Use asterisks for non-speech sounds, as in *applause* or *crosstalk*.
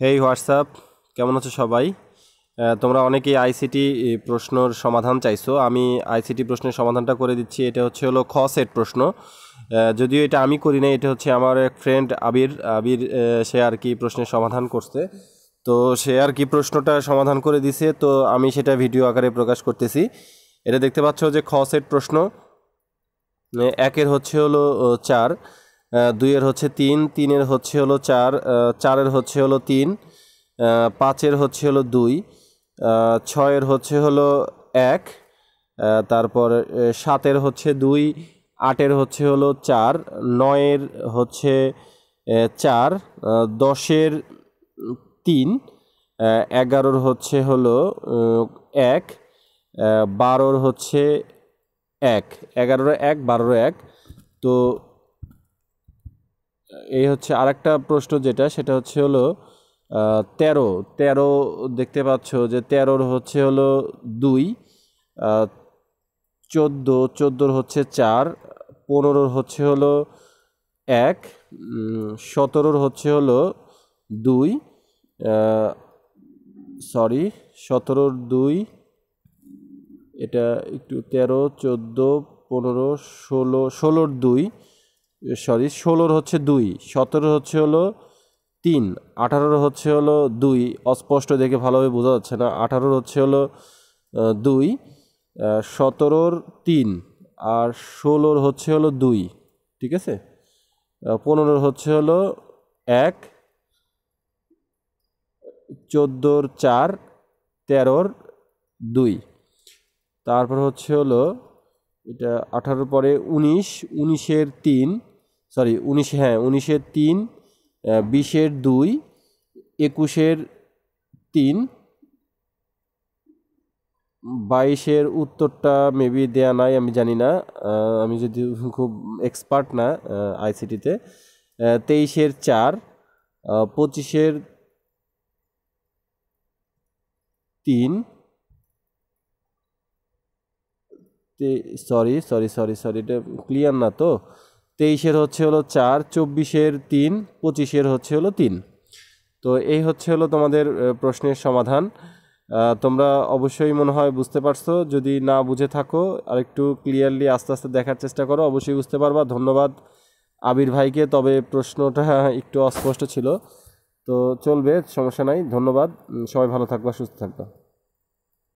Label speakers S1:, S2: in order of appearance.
S1: হেই WhatsApp কেমন আছো সবাই? তোমরা অনেকেই আইসিটি প্রশ্নর সমাধান চাইছো। আমি আইসিটি প্রশ্নের সমাধানটা করে দিচ্ছি। এটা হচ্ছে হলো খ সেট প্রশ্ন। যদিও এটা আমি করি না এটা হচ্ছে আমার এক ফ্রেন্ড আবির। আবির সে আর কি প্রশ্নের সমাধান করছে। তো সে আর কি প্রশ্নটা সমাধান করে দিছে। তো আমি সেটা ভিডিও আকারে প্রকাশ করতেছি। এটা দেখতে পাচ্ছ যে খ সেট প্রশ্ন। একের হচ্ছে হলো চার। দুইয়ের হচ্ছে তিন, তিনের হচ্ছে হলো চার চারের হচ্ছে হলো তিন পাঁচের হচ্ছে হলো দুই ছয়ের হচ্ছে হলো এক তারপর সাতের হচ্ছে দুই, আটের হচ্ছে হলো চার, নয়ের হচ্ছে চার দশের তিন এগারোর হচ্ছে হলো এক বারোর হচ্ছে এক, এগারোর এক, বারোর এক, তো এই হচ্ছে আরেকটা প্রশ্ন যেটা, সেটা হচ্ছে হলো তেরো। তেরো দেখতে পাচ্ছ যে তেরোর হচ্ছে হলো দুই চোদ্দ, চোদ্দোর হচ্ছে চার, পনেরোর হচ্ছে হলো এক সতেরোর হচ্ছে হলো দুই সরি সতেরোর দুই, এটা একটু তেরো, চোদ্দ, পনেরো, ষোলো, ষোলোর দুই সরি, ষোলোর হচ্ছে দুই, সতেরোর হচ্ছে হলো তিন, আঠারোর হচ্ছে হলো দুই। অস্পষ্ট দেখে ভালোভাবে বোঝা যাচ্ছে না। আঠারোর হচ্ছে হলো দুই সতেরোর তিন, আর ষোলোর হচ্ছে হলো দুই, ঠিক আছে? পনেরোর হচ্ছে হলো এক, চোদ্দোর চার, তেরোর দুই। তারপর হচ্ছে হলো, এটা আঠারোর পরে উনিশ, উনিশের তিন সরি উনিশে হ্যাঁ উনিশের তিন বিশের দুই, একুশের তিন, বাইশের উত্তরটা মেবি দেয়া নাই, আমি জানি না আমি যদি খুব এক্সপার্ট না আইসিটিতে তেইশের চার পঁচিশের তিন সরি সরি সরি সরি এটা ক্লিয়ার না তো? তেইশের হচ্ছে হলো চার, চব্বিশের তিন, পঁচিশের হচ্ছে হলো তিন। তো এই হচ্ছে হলো তোমাদের প্রশ্নের সমাধান। তোমরা অবশ্যই মনে হয় বুঝতে পারছ। যদি না বুঝে থাকো, আরেকটু ক্লিয়ারলি আস্তে আস্তে দেখার চেষ্টা করো, অবশ্যই বুঝতে পারবা। ধন্যবাদ আবির ভাইকে, তবে প্রশ্নটা *laughs* একটু অস্পষ্ট ছিল। তো চলবে, সমস্যা নাই। ধন্যবাদ। সবাই ভালো থাকবা, সুস্থ থাকবা।